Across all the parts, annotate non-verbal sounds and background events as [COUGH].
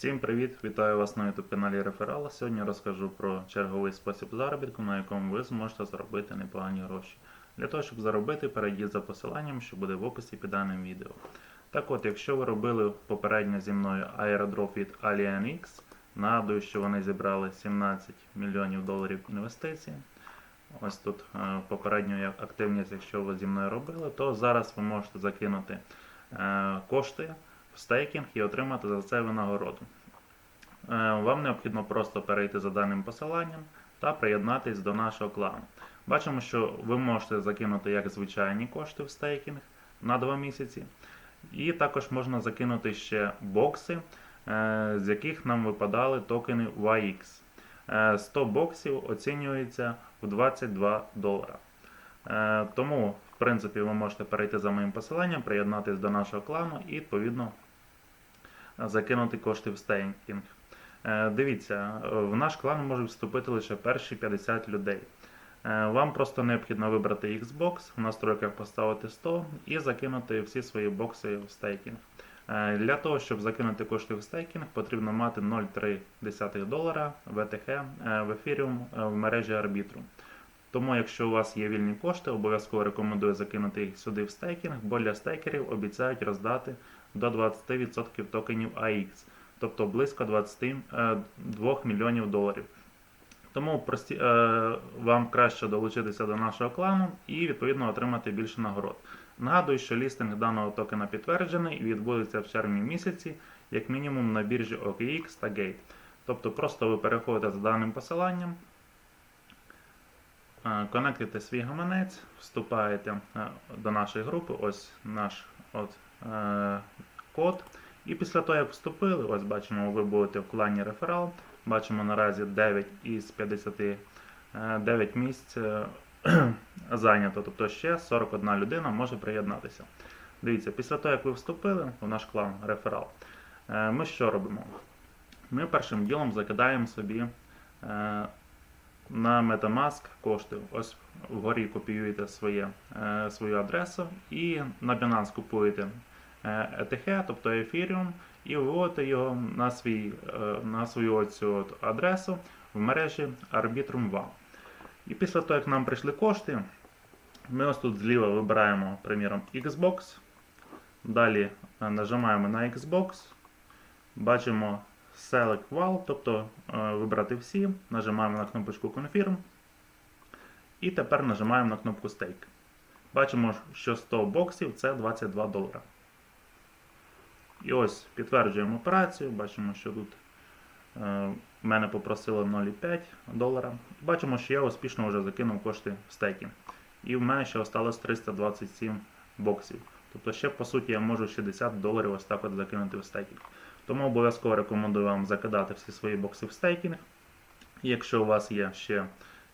Всім привіт! Вітаю вас на YouTube каналі Реферал. Сьогодні розкажу про черговий спосіб заробітку, на якому ви зможете заробити непогані гроші. Для того, щоб заробити, перейдіть за посиланням, що буде в описі під даним відео. Так от, якщо ви робили попередньо зі мною аеродроп від AlienX, нагадую, що вони зібрали 17 мільйонів доларів інвестицій. Ось тут е, попередню активність, якщо ви зі мною робили, то зараз ви можете закинути е, кошти стейкінг і отримати за це винагороду. Е, Вам необхідно просто перейти за даним посиланням та приєднатись до нашого клану. Бачимо, що ви можете закинути як звичайні кошти в стейкінг на 2 місяці, і також можна закинути ще бокси, е, з яких нам випадали токени YX. Е, 100 боксів оцінюється в 22 долара. Е, Тому, в принципі, ви можете перейти за моїм посиланням, приєднатись до нашого клану і відповідно закинути кошти в стейкінг. Е, Дивіться, в наш клан можуть вступити лише перші 50 людей. Е, Вам просто необхідно вибрати Xbox, в настройках поставити 100 і закинути всі свої бокси в стейкінг. Е, Для того, щоб закинути кошти в стейкінг, потрібно мати 0,3 долара е, в ефіріум в мережі Arbitrum. Тому, якщо у вас є вільні кошти, обов'язково рекомендую закинути їх сюди в стейкінг, бо для стейкерів обіцяють роздати до 20% токенів AX, тобто близько 22 мільйонів доларів. Тому прості, е, вам краще долучитися до нашого клану і відповідно отримати більше нагород. Нагадую, що лістинг даного токена підтверджений і відбудеться в червні місяці, як мінімум на біржі OKX та Gate. Тобто просто ви переходите за даним посиланням, е, конектите свій гаманець, вступаєте е, до нашої групи, ось наш от, е, код. І після того, як вступили, ось бачимо, ви будете в клані реферал. Бачимо наразі 9 із 59 місць е, [CLEARS THROAT] зайнято, тобто ще 41 людина може приєднатися. Дивіться, після того, як ви вступили в наш клан реферал, е, ми що робимо? Ми першим ділом закидаємо собі е, на Metamask кошти. Ось вгорі копіюєте своє, е, свою адресу і на Binance купуєте е, ETH, тобто Ethereum, і виводите його на, свій, е, на свою оцю адресу в мережі Arbitrum One. І після того, як нам прийшли кошти, ми ось тут зліва вибираємо, приміром, Xbox. Далі е, нажимаємо на Xbox, бачимо Select Val, тобто е, вибрати всі, нажимаємо на кнопочку Confirm. І тепер нажимаємо на кнопку Stake. Бачимо, що 100 боксів це 22 долара. І ось підтверджуємо операцію. Бачимо, що тут е, мене попросило 0,5 долара. Бачимо, що я успішно вже закинув кошти в стейкінг. І в мене ще осталось 327 боксів. Тобто ще, по суті, я можу 60 доларів ось так от закинути в стейкінг. Тому обов'язково рекомендую вам закидати всі свої бокси в стейкінг. І якщо у вас є ще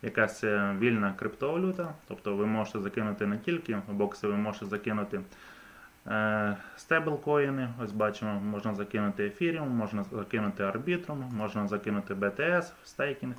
якась е, вільна криптовалюта, тобто ви можете закинути не тільки бокси, ви можете закинути е, стейблкоїни. Ось бачимо, можна закинути Ethereum, можна закинути Arbitrum, можна закинути BTS стейкінг.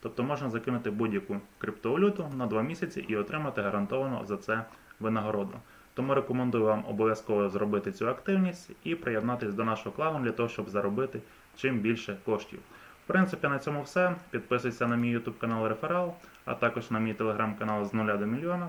Тобто можна закинути будь-яку криптовалюту на 2 місяці і отримати гарантовано за це винагороду. Тому рекомендую вам обов'язково зробити цю активність і приєднатися до нашого клану для того, щоб заробити чим більше коштів. В принципі, на цьому все. Підписуйся на мій YouTube канал Реферал, а також на мій телеграм-канал з 0 до мільйона.